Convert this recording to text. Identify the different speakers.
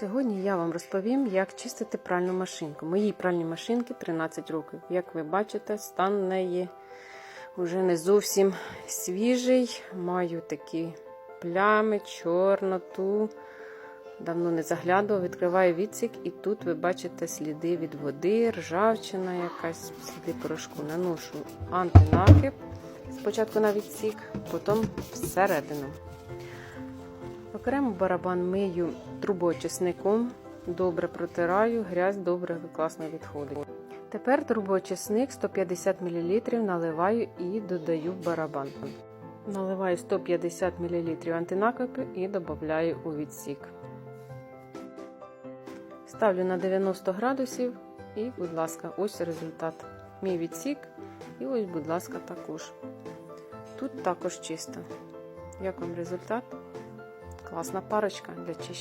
Speaker 1: Сьогодні я вам розповім, як чистити пральну машинку. Моїй пральній машинці 13 років. Як ви бачите, стан неї вже не зовсім свіжий. Маю такі плями, чорноту. Давно не заглядував, відкриваю відсік, і тут ви бачите сліди від води, ржавчина якась, сліди порошку. Наношу антинакип спочатку на відсік, потім всередину. Окремо барабан мию трубоочисником, добре протираю, грязь добре класно відходить. Тепер трубоочисник 150 мл наливаю і додаю барабан. Наливаю 150 мл антинакипу і додаю у відсік. Ставлю на 90 градусів і, будь ласка, ось результат. Мій відсік. І ось, будь ласка, також. Тут також чисто. Як вам результат? Класна парочка для чищення.